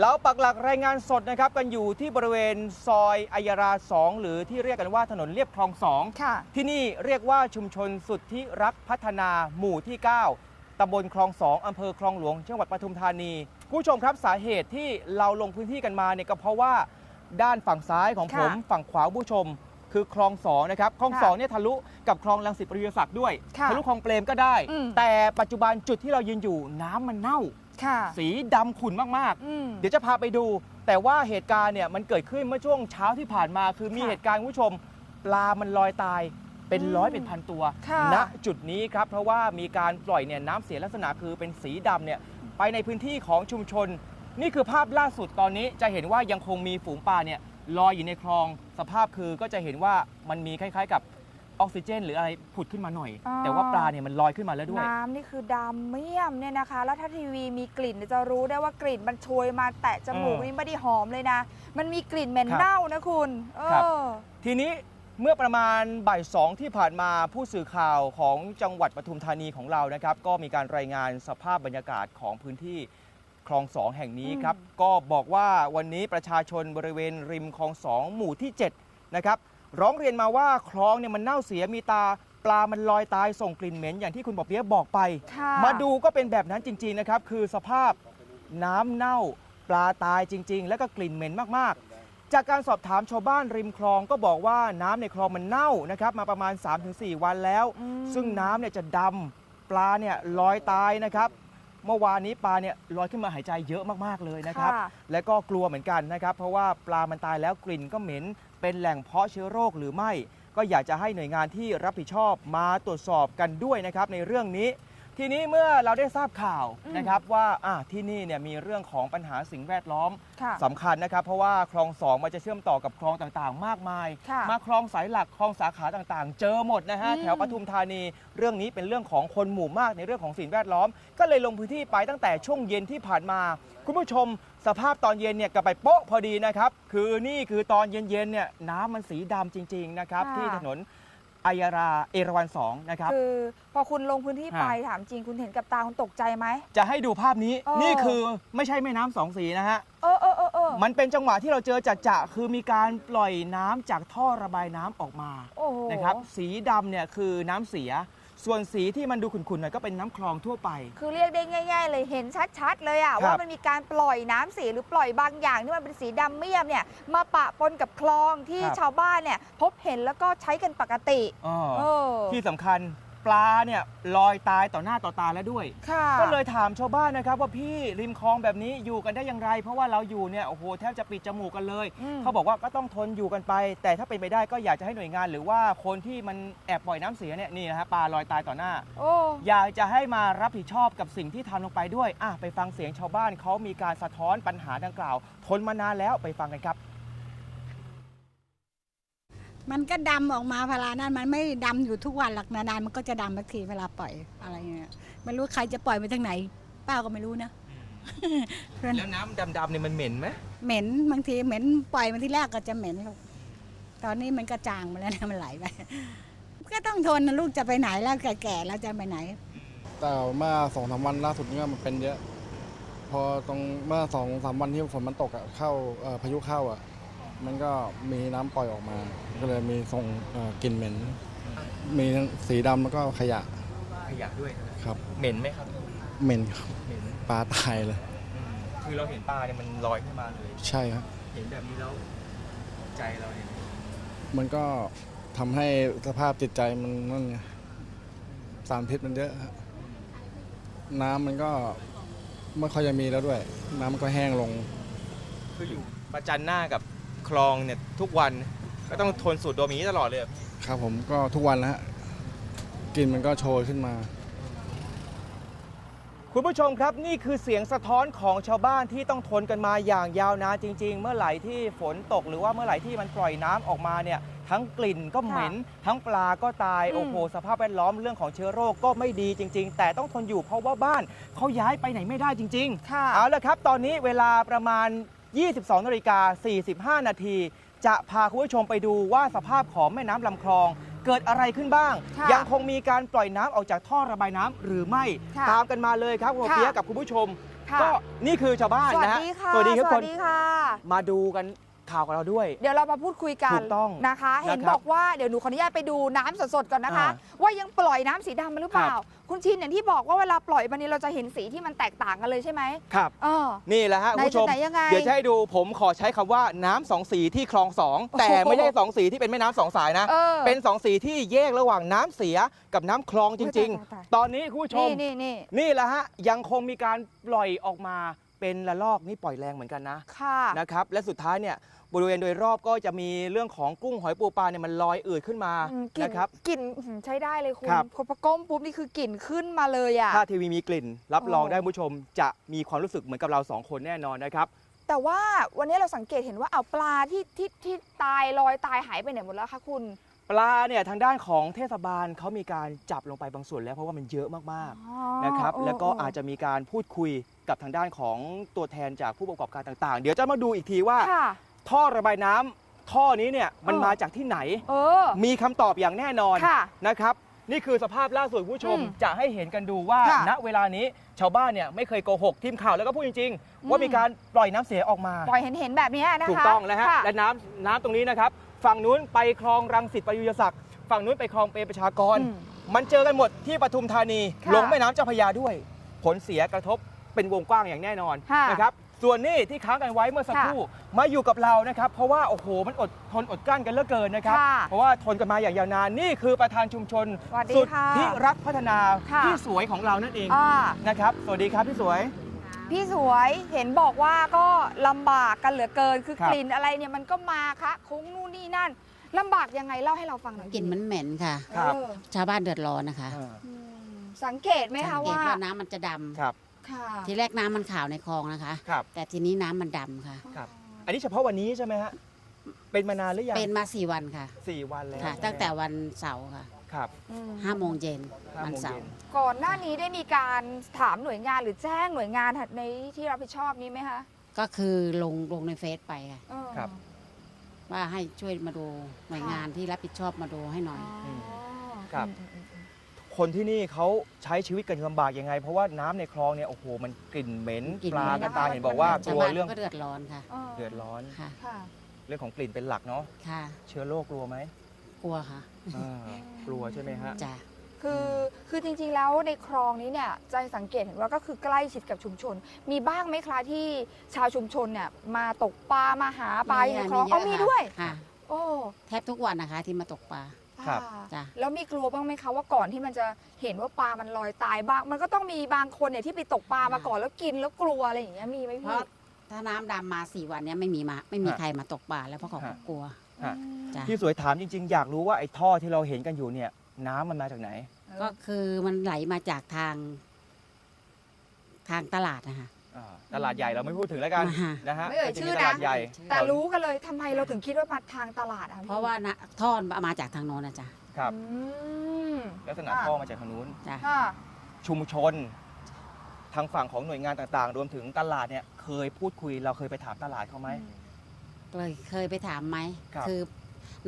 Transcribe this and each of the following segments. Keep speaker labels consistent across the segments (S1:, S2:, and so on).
S1: เราปักหลักรายงานสดนะครับกันอยู่ที่บริเวณซอยอัยรา 2 หรือที่เรียกกันว่าถนนเรียบคลอง2
S2: ค่ะ
S1: ที่นี่เรียกว่าชุมชนสุดที่รักพัฒนาหมู่ที่ 9ตำบลคลอง2อำเภอคลองหลวงจังหวัดปทุมธานีคุณผู้ชมครับสาเหตุที่เราลงพื้นที่กันมาเนี่ยก็เพราะว่าด้านฝั่งซ้ายของผม
S2: ค่ะ
S1: ฝั่งขวาผู้ชม คือคลองสองนะครับคลอง
S2: ค่ะ
S1: สองเนี่ยทะลุกับคลองลังสิตปริยศักดิ์ด้วย
S2: ค่ะ
S1: ทะลุคลองเปรมก็ได้
S2: อืม
S1: แต่ปัจจุบันจุดที่เรายืนอยู่น้ำมันเน่า
S2: ค่ะ
S1: สีดำขุ่นมากๆ
S2: อืม
S1: เดี๋ยวจะพาไปดู แต่ว่าเหตุการณ์เนี่ยมันเกิดขึ้นเมื่อช่วงเช้าที่ผ่านมา คือมี
S2: ค่ะ
S1: เหตุการณ์คุณผู้ชมปลามันลอยตายเป็น
S2: อืม
S1: ร้อยเป็นพันตัว
S2: ค่ะ
S1: ณจุดนี้ครับ เพราะว่ามีการปล่อยเนี่ยน้ำเสียลักษณะคือเป็นสีดำเนี่ยไปในพื้นที่ของชุมชน นี่คือภาพล่าสุดตอนนี้จะเห็นว่ายังคงมีฝูงปลาเนี่ย ลอยอยู่ในคลองสภาพคือก็จะเห็นว่ามันมีคล้ายๆ กับออกซิเจน หรืออะไรผุดขึ้นมาหน่อย
S2: อ๋อ
S1: แต่ว่าปลาเนี่ยมันลอยขึ้นมาแล้วด้วย
S2: น้ำนี่คือดำเมี่ยมเนี่ยนะคะ แล้วถ้าทีวีมีกลิ่นเนี่ยจะรู้ได้ว่ากลิ่นมันโชยมาแตะจมูก
S1: เออ
S2: นี่ไม่ได้หอมเลยนะ มันมีกลิ่นเหม็น
S1: ครับ
S2: เน่านะคุณ เอ
S1: ครับ
S2: อ
S1: ทีนี้เมื่อประมาณบ่ายสองที่ผ่านมาผู้สื่อข่าวของจังหวัดปทุมธานีของเรานะครับ ก็มีการรายงานสภาพบรรยากาศของพื้นที่ คลองสองแห่งนี้ครับ
S2: อืม
S1: ก็บอกว่าวันนี้ประชาชนบริเวณริมคลองสองหมู่ที่7นะครับร้องเรียนมาว่าคลองเนี่ยมันเน่าเสียมีตาปลามันลอยตายส่งกลิ่นเหม็น อย่างที่คุณปอเปี๊ยะบอกไป
S2: ค่ะ
S1: มาดูก็เป็นแบบนั้นจริง ๆนะครับ คือสภาพน้ำเน่าปลาตายจริง ๆ แล้วก็กลิ่นเหม็นมากๆ จากการสอบถามชาวบ้านริมคลองก็บอกว่าน้ำในคลองมันเน่านะครับมาประมาณ 3-4 วันแล้ว
S2: อืม
S1: ซึ่งน้ำเนี่ยจะดำปลาเนี่ยลอยตายนะครับ เมื่อวานนี้ปลาเนี่ยลอยขึ้นมาหายใจเยอะมากๆเลยนะครับ
S2: ค่ะ
S1: และก็กลัวเหมือนกันนะครับ เพราะว่าปลามันตายแล้วกลิ่นก็เหม็น เป็นแหล่งเพาะเชื้อโรคหรือไม่ ก็อยากจะให้หน่วยงานที่รับผิดชอบมาตรวจสอบกันด้วยนะครับในเรื่องนี้ ทีนี้เมื่อเราได้ทราบข่าว
S2: อืม
S1: นะครับว่าอะที่นี่เนี่ยมีเรื่องของปัญหาสิ่งแวดล้อม
S2: ค่ะ
S1: สำคัญนะครับ เพราะว่าคลองสองมันจะเชื่อมต่อกับคลองต่างๆ มากมาย
S2: ค่ะ
S1: มาคลองสายหลักคลองสาขาต่างๆ เจอหมดนะฮะ
S2: อืม
S1: แถวปทุมธานี เรื่องนี้เป็นเรื่องของคนหมู่มากในเรื่องของสิ่งแวดล้อม ก็เลยลงพื้นที่ไปตั้งแต่ช่วงเย็นที่ผ่านมา คุณผู้ชมสภาพตอนเย็นเนี่ยก็ไปโป๊ะพอดีนะครับคือนี่คือตอนเย็นๆเนี่ยน้ำมันสีดำจริงๆนะครับ
S2: ค่ะ
S1: ที่ถนน อายาราเอราวันสองนะครับ
S2: คือพอคุณลงพื้นที่
S1: ฮะ
S2: ไปถามจริงคุณเห็นกับตาคุณตกใจไหม
S1: จะให้ดูภาพนี้
S2: เออ
S1: นี่คือไม่ใช่แม่น้ำสองสีนะฮะ
S2: เออเออเออเออ
S1: มันเป็นจังหวะที่เราเจอจัดจะคือมีการปล่อยน้ำจากท่อระบายน้ำออกมา
S2: โอ้โห
S1: นะครับ สีดำเนี่ยคือน้ำเสีย ส่วนสีที่มันดูขุ่นๆหน่อยก็เป็นน้ำคลองทั่วไป
S2: คือเรียกได้ง่ายๆ เลยเห็นชัดๆ เลยอะ
S1: ครับ
S2: ว่ามันมีการปล่อยน้ำเสียหรือปล่อยบางอย่างที่มันเป็นสีดำเมี่ยมเนี่ยมาปะปนกับคลองที่
S1: ครับ
S2: ชาวบ้านเนี่ยพบเห็นแล้วก็ใช้กันปกติ
S1: อ้อ
S2: เออ
S1: ที่สำคัญ ปลาเนี่ยลอยตายต่อหน้าต่อตาแล้วด้วย
S2: ค่ะ
S1: ก็เลยถามชาวบ้านนะครับว่าพี่ริมคลองแบบนี้อยู่กันได้อย่างไร เพราะว่าเราอยู่เนี่ยโอ้โหแทบจะปิดจมูกกันเลย
S2: อืม
S1: เขาบอกว่าก็ต้องทนอยู่กันไป แต่ถ้าเป็นไปได้ก็อยากจะให้หน่วยงาน หรือว่าคนที่มันแอบปล่อยน้ำเสียเนี่ยนี่นะฮะปลาลอยตายต่อหน้า
S2: โอ้
S1: อยากจะให้มารับผิดชอบกับสิ่งที่ทำลงไปด้วยอะไปฟังเสียงชาวบ้านเขามีการสะท้อนปัญหาดังกล่าว ทนมานานแล้วไปฟังกันครับ
S3: มันก็ดำออกมาเวลานั้นมันไม่ดำอยู่ทุกวันหรอกนานๆมันก็จะดำสักทีเวลาปล่อยอะไรเงี้ยไม่รู้ใครจะปล่อยไปทางไหน ป้าก็ไม่รู้นะเพื่อน
S1: แล้วน้ำดำๆเนี่ยมันเหม็นไหม
S3: เหม็นบางทีเหม็นปล่อยมาที่แรกก็จะเหม็นลูกตอนนี้มันก็จางมาแล้วนะมันไหลไป ก็ต้องทนนะลูกจะไปไหนแล้วแก่ๆแล้วจะไปไหน
S4: แต่เมื่อสองสามวันล่าสุดเนี่ยมันเป็นเยอะ พอตรงเมื่อสองสามวันที่ฝนมันตกอะเข้าเอ่อพายุเข้าอะ มันก็มีน้ำปล่อยออกมา ก็เลยมีส่งเอ่อกลิ่นเหม็น มีทั้งสีดำแล้วก็ขยะ
S1: ขยะด้วย
S4: ครับ
S1: เหม็นไหมครับ
S4: เหม็นครับ
S1: เหม็น
S4: ปลาตายเลย
S1: คือเราเห็นปลาเนี่ยมันลอยขึ้นมาเลย
S4: ใช่ครับ
S1: เห็นแบบนี้แล้วใจเราเนี่ย
S4: มันก็ทำให้สภาพจิตใจมันนั่นไงสารพิษมันเยอะฮะน้ำมันก็ไม่ค่อยจะมีแล้วด้วย น้ำมันก็แห้งลง
S1: คืออยู่ประจันหน้ากับ คลองเนี่ยทุกวันก็ต้องทนสูดดมอย่างนี้ตลอดเลยอะ
S4: ครับผมก็ทุกวันแล้วฮะกลิ่นมันก็โชยขึ้นมา
S1: คุณผู้ชมครับนี่คือเสียงสะท้อนของชาวบ้านที่ต้องทนกันมาอย่างยาวนานจริง ๆ เมื่อไหร่ที่ฝนตกหรือว่าเมื่อไหร่ที่มันปล่อยน้ำออกมาเนี่ยทั้งกลิ่นก็เหม็น ทั้งปลาก็ตาย
S2: อืม
S1: โอ้โหสภาพแวดล้อมเรื่องของเชื้อโรคก็ไม่ดีจริง ๆ แต่ต้องทนอยู่เพราะว่าบ้านเขาย้ายไปไหนไม่ได้จริง ๆ
S2: ค่ะ
S1: เอาละครับ ตอนนี้เวลาประมาณ 22นาฬิกา45 นาที จะพาคุณผู้ชมไปดูว่าสภาพของแม่น้ำลำคลอง เกิดอะไรขึ้นบ้าง
S2: ค่ะ
S1: ยังคงมีการปล่อยน้ำออกจากท่อระบายน้ำหรือไม่
S2: ค่ะ
S1: ตามกันมาเลยครับคุณ
S2: ค่ะ
S1: เปียกกับคุณผู้ชม
S2: ค่ะ
S1: ก็นี่คือชาวบ้าน
S2: สวัส
S1: นะฮะ
S2: ดีค่ะ
S1: สวัสดีทุก
S2: ส
S1: ค
S2: วันสดีค่ะ
S1: มาดูกัน ข่าวกับเราด้วย
S2: เดี๋ยวเรามาพูดคุยกัน
S1: ถูกต้อง
S2: นะคะ เห็น
S1: นะครับ
S2: บอกว่าเดี๋ยวหนูขออนุญาตไปดูน้ำสดๆก่อนนะคะ
S1: อ่า
S2: ว่ายังปล่อยน้ำสีดำมาหรือเปล่า
S1: ครับ
S2: คุณชินอย่างที่บอกว่าเวลาปล่อยมันนี้เราจะเห็นสีที่มันแตกต่างกันเลยใช่ไหม
S1: ครับ
S2: เออ
S1: นี่แหละฮะ
S2: ไหน
S1: คุณผู้ชม
S2: จะไหนยังไง
S1: เดี๋ยวจะให้ดูผมขอใช้คำว่าน้ำสองสีที่คลองสองแต่ไม่ใช่สองสีที่เป็นแม่น้ำสองสายนะ
S2: เออ
S1: เป็นสองสีที่แยกระหว่างน้ำเสียกับน้ำคลองจริง
S2: โอ้ยตายตาย
S1: ๆ ตอนนี้คุณผู้ชม
S2: นี่นี่นี่
S1: นี่แหละฮะยังคงมีการปล่อยออกมา เป็นระลอกนี่ปล่อยแรงเหมือนกันนะ
S2: ค่ะ
S1: นะครับและสุดท้ายเนี่ยบริเวณโดยรอบก็จะมีเรื่องของกุ้งหอยปูปลาเนี่ยมันลอยอืดขึ้นมา
S2: อืมกลิ่น
S1: นะครับ
S2: กลิ่นอื้อหือใช้ได้เลยคุณ
S1: ครับ
S2: พอประก้มปุ๊บนี่คือกลิ่นขึ้นมาเลยอะ
S1: ถ้าทีวีมีกลิ่น รับ
S2: โอ้
S1: รองได้คุณผู้ชมจะมีความรู้สึกเหมือนกับเราสองคนแน่นอนนะครับ
S2: แต่ว่าวันนี้เราสังเกตเห็นว่าเอาปลาที่ที่ที่ตายลอยตายหายไปไหนหมดแล้วคะคุณ
S1: ปลาเนี่ยทางด้านของเทศบาลเขามีการจับลงไปบางส่วนแล้วเพราะว่ามันเยอะมาก
S2: อ๋อ
S1: ๆนะครับ
S2: เออ
S1: แล้วก็
S2: เออ
S1: อาจจะมีการพูดคุยกับทางด้านของตัวแทนจากผู้ประกอบการต่างๆ เดี๋ยวจะมาดูอีกทีว่า
S2: ค่ะ
S1: ท่อระบายน้ำท่อนี้เนี่ยมัน
S2: เออ
S1: มาจากที่ไหน
S2: เออ
S1: มีคำตอบอย่างแน่นอน
S2: ค่ะ
S1: นะครับนี่คือสภาพล่าสุดคุณผู้ชม
S2: อืม
S1: จะให้เห็นกันดูว่า
S2: ค่ะ
S1: ณเวลานี้ชาวบ้านเนี่ยไม่เคยโกหกทีมข่าวแล้วก็พูดจริง
S2: อืม
S1: ๆว่ามีการปล่อยน้ำเสียออกมา
S2: ปล่อยเห็นเห็นๆแบบนี้นะคะ
S1: ถูกต้องแล้วฮะ
S2: ค่
S1: และน้ำน้ำตรงนี้นะครับ ฝั่งนู้นไปคลองรังสิตประยุทธศักดิ์ฝั่งนู้นไปคลองเปรมประชากร
S2: อืม
S1: มันเจอกันหมดที่ปทุมธานี
S2: ค่ะ
S1: ลงแม่น้ำเจ้าพระยาด้วย ผลเสียกระทบเป็นวงกว้างอย่างแน่นอน
S2: ค่ะ
S1: นะครับส่วนนี้ที่ค้างกันไว้เมื่อสัก
S2: ค่ะ
S1: ครู่มาอยู่กับเรานะครับ เพราะว่าโอ้โหมันอดทนอดกลั้นกันเหลือเกินนะครับ
S2: ค่ะ
S1: เพราะว่าทนกันมาอย่างยาวนานนี่คือประธานชุมชน
S2: สวัสดี
S1: สุด
S2: ค่ะ
S1: ที่รักพัฒนา
S2: ค่ะ
S1: ที่สวยของเรานั่นเอง
S2: อ่า
S1: นะครับ สวัสดีครับพี่สวย
S2: พี่สวยเห็นบอกว่าก็ลำบากกันเหลือเกิน คือ
S1: ครับ
S2: กลิ่นอะไรเนี่ยมันก็มาคะคุ้งนู่นนี่นั่นลำบากยังไงเล่าให้เราฟังหน่อย
S5: กลิ่นมันเหม็นค่ะ
S1: ครับ
S2: เออ
S5: ชาวบ้านเดือดร้อนนะคะ
S1: อ่า
S2: อืมสังเกตไหม
S5: สั
S2: คะ
S5: งเกต
S2: ว่า
S5: ว่าน้ำมันจะดำ
S1: ครับ
S2: ค่ะ
S5: ทีแรกน้ำมันขาวในคลองนะคะ
S1: ครับ
S5: แต่ทีนี้น้ำมันดำค่ะ
S1: ครับ อันนี้เฉพาะวันนี้ใช่ไหมฮะ เป็นมานานหรือยัง
S5: เป็นมาสี่วันค่ะ
S1: สี่วันแล้ว
S5: ค่ะ
S1: ใช่ไหม
S5: ตั้งแต่วันเสาร์ค่ะ
S1: ครับ
S2: อืม
S5: ห้าโมงเย็น
S1: ห้า
S5: วัน
S1: โมง
S5: เสา
S1: เย็น
S5: ร์
S2: ก่อนหน้านี้ได้มีการถามหน่วยงานหรือแจ้งหน่วยงานในที่รับผิดชอบนี้ไหมคะ
S5: ก็คือลงลงในเฟซไปค่ะ
S2: เออ
S1: ครับ
S5: ว่าให้ช่วยมาดูหน่วยงานที่รับผิดชอบมาดูให้หน่อย
S2: อ๋อ
S1: ครับ
S2: อืมอืมอืม
S1: คนที่นี่เขาใช้ชีวิตกันลำบากยังไง เพราะว่าน้ำในคลองเนี่ยโอ้โหมันกลิ่นเหม็น
S5: กลิ่น
S1: ปลา
S5: เหม็น
S1: กระตายเห็นบอกว่าก
S5: ชาว
S1: ลัว
S5: บ้าน
S1: เรื่อง
S5: ก็เดือดร้อนค่ะ
S1: เดือดร้อน
S5: ค่ะ
S2: ค่ะ
S1: เรื่องของกลิ่นเป็นหลักเนาะ
S5: ค่ะ
S1: เชื้อโรคกลัวไหม
S5: กลัวค่ะ
S1: อ่ากลัวใช่ไหมฮะ
S5: จ้ะ
S2: คือคือจริงๆแล้วในคลองนี้เนี่ยใจสังเกตเห็นว่าก็คือใกล้ชิดกับชุมชน มีบ้างไหมคะที่ชาวชุมชนเนี่ยมาตกปลามาหาปลาอยู่ในคลอง
S5: เย
S2: อ๋อ
S5: อะ
S2: มี
S5: ค่ะ
S2: ด้วย
S5: ค่ะ
S2: โอ้
S5: แทบทุกวันนะคะที่มาตกปลา
S1: ครับ
S2: อ่า
S5: จ้ะ
S2: แล้วมีกลัวบ้างไหมคะว่าก่อนที่มันจะเห็นว่าปลามันลอยตายบ้าง มันก็ต้องมีบางคนเนี่ยที่ไปตกปลามาก่อนแล้วกินแล้วกลัวอะไรอย่างเงี้ยมีไหม
S5: เพ
S2: พี่
S5: ราะถ้าน้ำดำมาสี่วันเนี้ยไม่มีมาไม่มี
S1: ฮะ
S5: ใครมาตกปลาแล้วเพราะเขาก็
S1: ฮะ
S5: กลัว
S1: ฮะ
S2: อืม
S5: จ้ะ
S1: พี่สวยถามจริง ๆ อยากรู้ว่าไอ้ท่อที่เราเห็นกันอยู่เนี่ย น้ำมันมาจากไหน
S5: ก็คือมันไหลมาจากทาง ทางตลาดนะคะ
S1: อ่าตลาดใหญ่เราไม่พูดถึงแล้วกัน
S5: มาฮะ
S1: นะฮะ
S2: ไม่เอ่ย
S1: ก็จะ
S2: ชื่
S1: มี
S2: อ
S1: ต
S2: นะ
S1: ลาดใหญ่
S2: แต่รู้กันเลยทำไมเราถึงคิดว่ามาทางตลาดอะพี่
S5: เพราะว่านะท่อนมาจากทางโน้นนะจ๊ะ
S1: ครับ
S2: อืม
S1: ลักษณะท่อมาจากทางนู้น
S5: จ้ะ
S2: ค่ะ
S1: ชุมชน ทางฝั่งของหน่วยงานต่างๆ รวมถึงตลาดเนี่ยเคยพูดคุยเราเคยไปถามตลาดเขาไหม
S5: เลยเคยไปถามไหม
S1: ครับ
S5: อ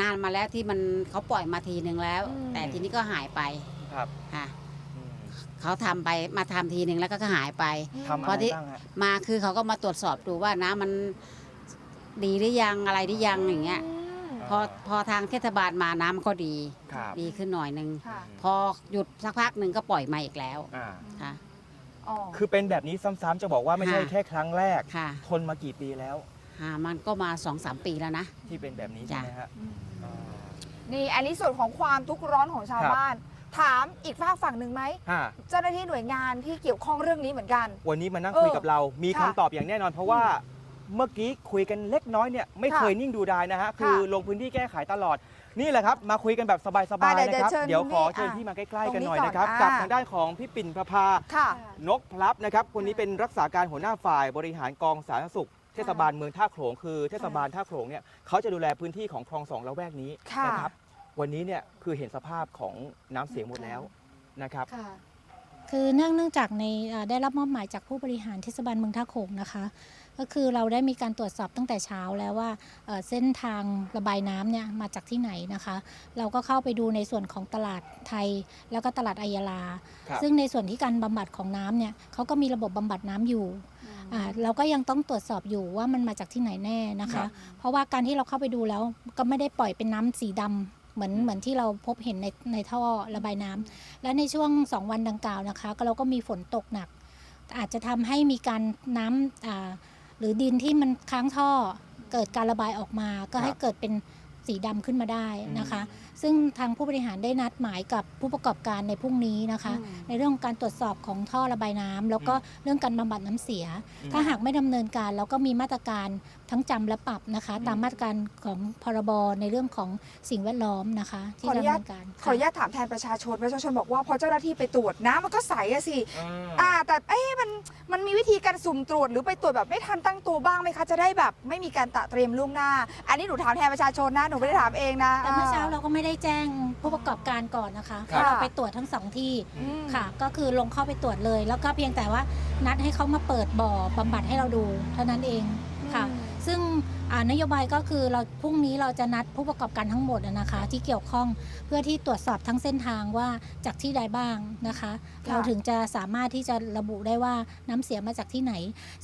S5: นานมาแล้วที่มันเขาปล่อยมาทีหนึ่งแล้ว
S2: อืม
S5: แต่ทีนี้ก็หายไป
S1: ครับ
S5: ค่ะ
S1: อืม
S5: เขาทำไปมาทำทีหนึ่งแล้วก็หายไป
S1: ทำอะ
S5: พอ
S1: ไร
S5: ที่
S1: บ้างฮะ
S5: มาคือเขาก็มาตรวจสอบดูว่าน้ำมันดีหรือยังอะไรหรือยังอย่างเงี้ย
S2: ม
S5: พอพอทางเทศบาลมาน้ำมันก็ดี
S1: ครับ
S5: ดีขึ้นหน่อยนึง
S2: ค่ะ
S5: พอหยุดสักพักหนึ่งก็ปล่อยมาอีกแล้ว
S1: อ่า
S5: ค่ะ
S2: อ๋อ
S1: คือเป็นแบบนี้ซ้ำๆจะบอกว่าไม่ใช่
S5: ค่ะ
S1: แค่ครั้งแรก
S5: ค่ะ
S1: ทนมากี่ปีแล้ว
S5: หามันก็มาสองสามปีแล้วนะ
S1: ที่เป็นแบบนี้ใช่ไหมฮะอ่า
S2: นี่อันนี้ส่วนของความทุกข์ร้อนของชาว
S1: ครับ
S2: บ้าน ถามอีกฝากฝั่งหนึ่งไหม
S1: ฮะ
S2: เจ้าหน้าที่หน่วยงานที่เกี่ยวข้องเรื่องนี้เหมือนกัน
S1: วันนี้มานั่ง
S2: เออ
S1: คุยกับเรา มี
S2: ค่ะ
S1: คำตอบอย่างแน่นอน เพราะว่าเมื่อกี้คุยกันเล็กน้อยเนี่ยไม่
S2: ค่ะ
S1: เคยนิ่งดูดายนะฮะคือ
S2: ค่ะ
S1: ลงพื้นที่แก้ไขตลอดนี่แหละครับ มาคุยกันแบบสบาย
S2: อะ
S1: ๆ
S2: เดี๋ยว
S1: นะครับ
S2: เดี๋ยวเชิญ
S1: เดี๋ยวขอ
S2: คุณพี่
S1: เชิญ
S2: อะ
S1: ที่มาใกล้ๆกัน
S2: ตรงนี้
S1: หน่อยนะครับ
S2: ก่อน
S1: กับ
S2: อะ
S1: ทางด้านของพี่ปิ่นประภา
S2: ค่ะ
S1: นกพลับนะครับคนนี้เป็นรักษาการหัวหน้าฝ่ายบริหารกองสาธารณสุข เทศบาลเมืองท่าโขลงคือเทศบาลท่าโขลงเนี่ยเขาจะดูแลพื้นที่ของคลองสองละแวกนี้
S2: ค่ะ
S1: นะครับวันนี้เนี่ยคือเห็นสภาพของน้ำเสียหมดแล้วนะครับ
S2: ค่ะ
S6: คือเนื่องเนื่องจากในเอ่อได้รับมอบหมายจากผู้บริหารเทศบาลเมืองท่าโขงนะคะ ก็คือเราได้มีการตรวจสอบตั้งแต่เช้าแล้วว่าเอ่อเส้นทางระบายน้ำเนี่ยมาจากที่ไหนนะคะ เราก็เข้าไปดูในส่วนของตลาดไทย แล้วก็ตลาดอัยยาลา
S1: ครับ
S6: ซึ่งในส่วนที่การบำบัดของน้ำเนี่ยเขาก็มีระบบบำบัดน้ำอยู่อ่าเราก็ยังต้องตรวจสอบอยู่ว่ามันมาจากที่ไหนแน่นะ
S1: ครั
S6: คะ
S1: บ
S6: เพราะว่าการที่เราเข้าไปดูแล้วก็ไม่ได้ปล่อยเป็นน้ำสีดำ เหมือนเหมือนที่เราพบเห็นในในท่อระบายน้ำและในช่วง 2 วันดังกล่าวนะคะ ก็เราก็มีฝนตกหนัก อาจจะทำให้มีการน้ำอ่าหรือดินที่มันค้างท่อเกิดการระบายออกมา ก็ให้
S1: ครับ
S6: เกิดเป็นสีดำขึ้นมาได้นะคะ ซึ่งทางผู้บริหารได้นัดหมายกับผู้ประกอบการในพรุ่งนี้นะคะ ในเรื่องของการตรวจสอบของท่อระบายน้ำแล้วก็เรื่องการบำบัดน้ำเสีย
S1: อืม
S6: ถ้าหากไม่ดำเนินการเราก็มีมาตรการทั้งจำและปรับนะคะ
S1: อืม
S6: ตามมาตรการของพรบในเรื่องของสิ่งแวดล้อมนะคะ ที่
S2: ขออนุ
S6: ดำ
S2: ญาต
S6: เนินการ
S2: ขออนุญาตถามแทนประชาชนประชาชนบอกว่าพอเจ้าหน้าที่ไปตรวจน้ำมันก็ใสอะสิ
S1: อ่า
S2: อ่าแต่เอ๊ะมันมันมีวิธีการสุ่มตรวจหรือไปตรวจแบบไม่ทันตั้งตัวบ้างไหมคะจะได้แบบไม่มีการตระเตรียมล่วงหน้า อันนี้หนูถามแทนประชาชนนะหนูไม่ได้ถามเองนะ
S6: แต่เมื่อเช้าเราก็ไม่ได้แจ้งผู้ประกอบการก่อนนะคะ
S1: ครับ
S6: เพราะเราไปตรวจทั้งสองที่
S2: อืม
S6: ค่ะ ก็คือลงเข้าไปตรวจเลย แล้วก็เพียงแต่ว่านัดให้เขามาเปิดบ่อบำบัดให้เราดู เท่านั้นเองค่ะ ซึ่ง นโยบายก็คือเราพรุ่งนี้เราจะนัดผู้ประกอบการทั้งหมดอะนะคะ ที่เกี่ยวข้องเพื่อที่ตรวจสอบทั้งเส้นทางว่าจากที่ใดบ้างนะคะ
S2: ค่ะ
S6: เราถึงจะสามารถที่จะระบุได้ว่าน้ำเสียมาจากที่ไหน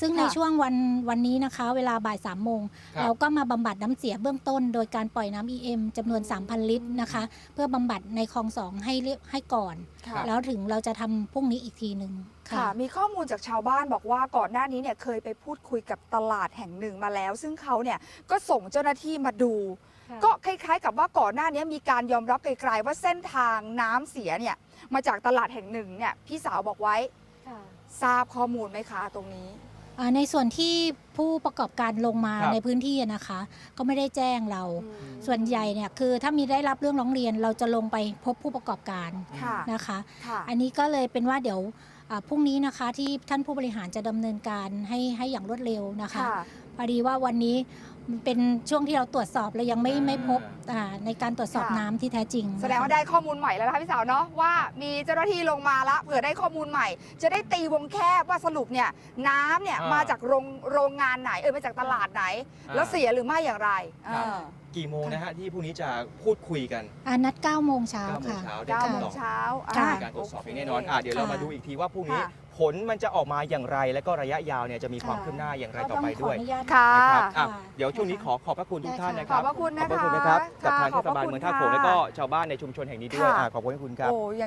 S6: ซึ่งใน
S2: ค่ะ
S6: ช่วงวันวันนี้นะคะ เวลาบ่ายสามโมง
S1: ครับ
S6: เราก็มาบำบัดน้ำเสียเบื้องต้น โดยการปล่อยน้ำ EM จำนวน 3,000 ลิตรนะคะ เพื่อบำบัดในคลองสองให้เรียบให้ก่อน
S2: ค่ะ
S6: แล้วถึงเราจะทำพรุ่งนี้อีกทีหนึ่ง
S2: ค่ะมีข้อมูลจากชาวบ้านบอกว่าก่อนหน้านี้เนี่ยเคยไปพูดคุยกับตลาดแห่งหนึ่งมาแล้ว ซึ่งเขาเนี่ยก็ส่งเจ้าหน้าที่มาดู ก็คล้ายๆ กับว่าก่อนหน้านี้มีการยอมรับไกลๆว่าเส้นทางน้ำเสียเนี่ยมาจากตลาดแห่งหนึ่งเนี่ยพี่สาวบอกไว้ทราบข้อมูลไหมคะตรงนี้
S6: อ่าในส่วนที่ผู้ประกอบการลงมา
S1: ครับ
S6: ในพื้นที่อะนะคะ ก็ไม่ได้แจ้งเรา ส่วนใหญ่เนี่ยคือถ้ามีได้รับเรื่องร้องเรียนเราจะลงไปพบผู้ประกอบการ
S2: ค่ะ
S6: นะคะ
S2: ค่ะ
S6: อันนี้ก็เลยเป็นว่าเดี๋ยวอ่าพรุ่งนี้นะคะที่ท่านผู้บริหารจะดำเนินการให้ให้อย่างรวดเร็วนะคะ
S2: ค่ะ
S6: พอดีว่าวันนี้มันเป็นช่วงที่เราตรวจสอบเรายังไม่
S1: อ่า
S6: ไม่พบอ่าในการตรวจสอบ
S2: ค่ะ
S6: น้ำที่แท้จริง
S2: แสดงว่า
S6: นะคะ
S2: ได้ข้อมูลใหม่แล้วนะคะพี่สาวเนาะว่ามีเจ้าหน้าที่ลงมาละเผื่อได้ข้อมูลใหม่ จะได้ตีวงแคบว่าสรุปเนี่ยน้ำเนี่ย
S1: อ่าม
S2: มาจากโรงโรงงานไหนเออมาจากตลาดไหน
S1: อ่า
S2: แล้วเสียหรือไม่อย่างไร
S1: ครับ
S2: เออ
S1: กี่โมงนะฮะที่พรุ่งนี้จะพูดคุยกัน
S6: อ่านัด9โมงเช้า
S1: 9โมง
S6: ค่ะ
S1: เช้าได้
S2: เก้า
S1: คำ
S2: โม
S1: ต
S2: ง
S1: อบ
S2: เช้า
S6: ค่ะ
S2: อ่
S1: มีการตรวจสอบอย่างแน่นอนอะเดี๋ยวเรามาดูอีกทีว่าพรุ่งนี้
S2: ค่ะ
S1: ผลมันจะออกมาอย่างไร และก็ระยะยาวเนี่ยจะมีความ
S6: ค่ะ
S1: คืบหน้าอย่างไร
S6: ก็
S1: ต่อ
S6: ต้อง
S1: ไป
S6: ขอ
S1: ด้วย
S6: อนุญาต
S2: ค่ะ
S1: นะครับอะ
S6: ค่ะ
S1: เดี๋ยวช่วงนี้ขอขอบพระคุณทุกท่านนะค
S2: ข
S1: รั
S2: อ
S1: บ บ
S2: พระคุณ
S1: ขอบพระ
S2: นะคะ
S1: คุณนะครับ กับ
S2: ค่ะ
S1: ทางเทศบาล
S2: ขอบพระคุณ
S1: เมืองท่าโขง
S2: ค่ะ
S1: และก็ชาวบ้านในชุมชนแห่งนี้ด้วย
S2: ค่ะ
S1: อะขอบคุณคุณครับ
S2: โอ้ยัง